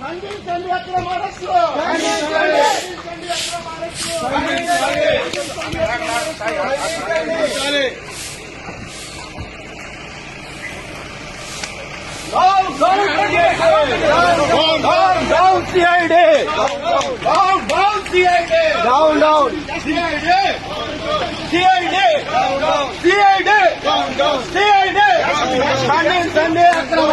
खंडील अक्रम down CID down down CID down down CID CID CID CID खंडील संडे अक्रम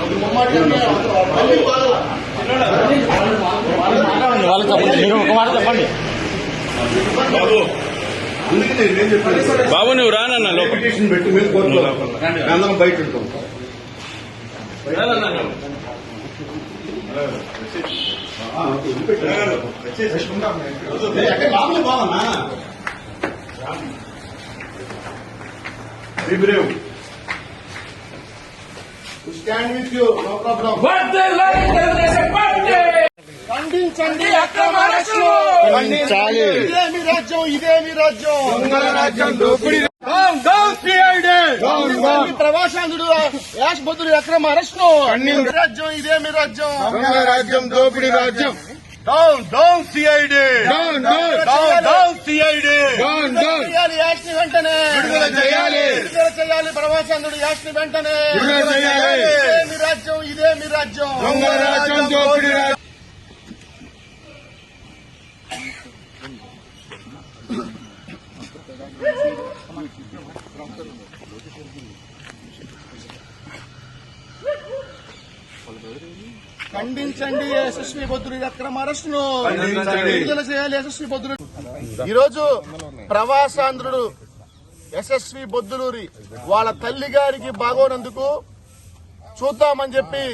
అక్రమ అరెస్టులు ఏం పడ్డారు? కళ్యాణ్ కళ్యాణ్ బాబు నువ్వు రానన్న లోపల. పెట్టి మీరు కోర్టులో అందరం బయట ఉంటాం. మామూలు బావన్నా Be brave. We stand with you, no problem. ఖండించండి అక్రమ అరెస్టులు ఖండించాలి. ఇదేమి రాజ్యం ఇదేమి రాజ్యం దొంగల రాజ్యం దోపిడీ down down CID down, down. ప్రవాసాంధ్రుడు యాష్ బదులు అక్రమ అరెస్టు రాజ్యం ఇదేమి రాజ్యం? దొంగల రాజ్యం దోపిడీ రాజ్యం. Down down CID down down. CID down down చేయాలి వెంటనే. విడుదల చేయాలి. విడుదల చేయాలి ని వెంటనే. విడుదల చేయాలి. ఇదేమి రాజ్యం రాజ్యం? దొంగల రాజ్యం దోపిడీ రాజ్యం ఖండించండి యశస్వి బొద్దులు అక్రమ అరెస్టును. విడుదల చేయాలి యశస్వి బొద్దులు ఈరోజు ప్రవాసాంధ్రుడు యశస్వి బొద్దులూరి వాళ్ళ తల్లి గారికి బాగోనందుకు చూద్దామని చెప్పి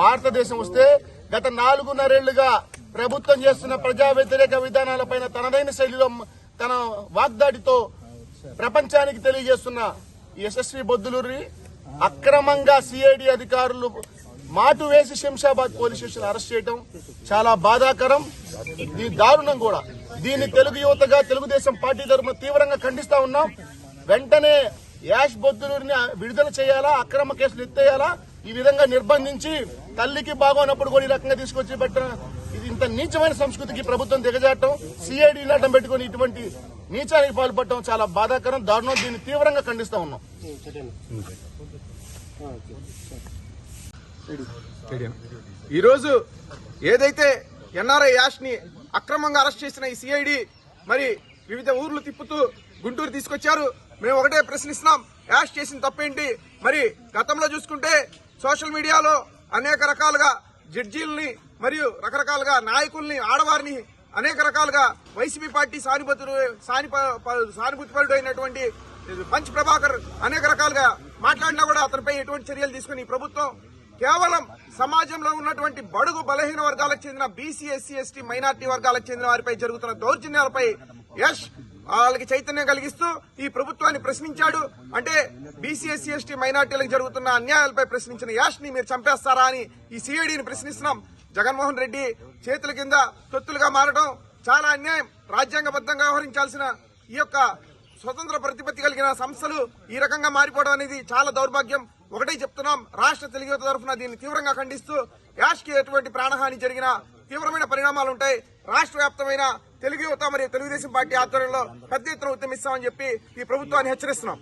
భారతదేశం వస్తే గత నాలుగున్నరేళ్ళుగా ప్రభుత్వం చేస్తున్న ప్రజా వ్యతిరేక విధానాలపైన తనదైన శైలిలో తన వాగ్దాడితో ప్రపంచానికి తెలియజేస్తున్న యశస్వి బొద్దులూరి అక్రమంగా సిఐడి అధికారులు మాటు వేసి శంషాబాద్ పోలీస్ స్టేషన్ అరెస్ట్ చేయడం చాలా బాధాకరం. దీని దారుణం కూడా. దీన్ని తెలుగు యువతగా తెలుగుదేశం పార్టీ తరఫున తీవ్రంగా ఖండిస్తా ఉన్నాం. వెంటనే యాష్ బొద్దులూరిని విడుదల చేయాలా? అక్రమ కేసులు ఎత్తేయాలా? ఈ విధంగా నిర్బంధించి తల్లికి బాగోనప్పుడు కూడా ఈ రకంగా తీసుకొచ్చి పెట్టిన ఇది ఇంత నీచమైన సంస్కృతికి ప్రభుత్వం దిగజాటం సిఐడి అడ్డం పెట్టుకుని ఇటువంటి నీచానికి పాల్పడటం చాలా బాధాకరం దారుణం. దీన్ని తీవ్రంగా ఖండిస్తా ఉన్నాం. ఈరోజు ఏదైతే ఎన్ఆర్ఐ యాష్ని అక్రమంగా అరెస్ట్ చేసిన ఈ సిఐడి మరి వివిధ ఊర్లు తిప్పుతూ గుంటూరు తీసుకొచ్చారు మేము ఒకటే ప్రశ్నిస్తున్నాం యాష్ చేసిన తప్పేంటి? మరి గతంలో చూసుకుంటే సోషల్ మీడియాలో అనేక రకాలుగా జడ్జీల్ని మరియు రకరకాలుగా నాయకుల్ని ఆడవారిని అనేక రకాలుగా వైసీపీ పార్టీ సానుభూతులు సాని సానుభూతిపరుడు అయినటువంటి పంచ్ ప్రభాకర్ అనేక రకాలుగా మాట్లాడినా కూడా అతనిపై ఎటువంటి చర్యలు తీసుకుని ప్రభుత్వం కేవలం సమాజంలో ఉన్నటువంటి బడుగు బలహీన వర్గాలకు చెందిన బీసీ ఎస్సీ ఎస్టీ మైనార్టీ వర్గాలకు చెందిన వారిపై జరుగుతున్న దౌర్జన్యాలపై యష్ వాళ్ళకి చైతన్యం కలిగిస్తూ ఈ ప్రభుత్వాన్ని ప్రశ్నించాడు. అంటే బీసీ ఎస్సీ ఎస్టీ మైనార్టీలకు జరుగుతున్న అన్యాయాలపై ప్రశ్నించిన యాష్ని మీరు చంపేస్తారా అని ఈ సిఐడిని ప్రశ్నిస్తున్నాం. జగన్మోహన్ రెడ్డి చేతుల కింద తొత్తులుగా మారడం చాలా అన్యాయం. రాజ్యాంగబద్ధంగా వ్యవహరించాల్సిన ఈ యొక్క స్వతంత్ర ప్రతిపత్తి కలిగిన సంస్థలు ఈ రకంగా మారిపోవడం అనేది చాలా దౌర్భాగ్యం. ఒకటే చెప్తున్నాం రాష్ట్ర తెలుగు తరఫున దీన్ని తీవ్రంగా ఖండిస్తూ యాష్కి ఎటువంటి ప్రాణహాని జరిగిన తీవ్రమైన పరిణామాలు ఉంటాయి రాష్ట్ర వ్యాప్తమైన తెలుగు యువత మరియు తెలుగుదేశం పార్టీ ఆధ్వర్యంలో పెద్ద ఎత్తున ఉద్యమిస్తామని చెప్పి ఈ ప్రభుత్వాన్ని హెచ్చరిస్తున్నాం.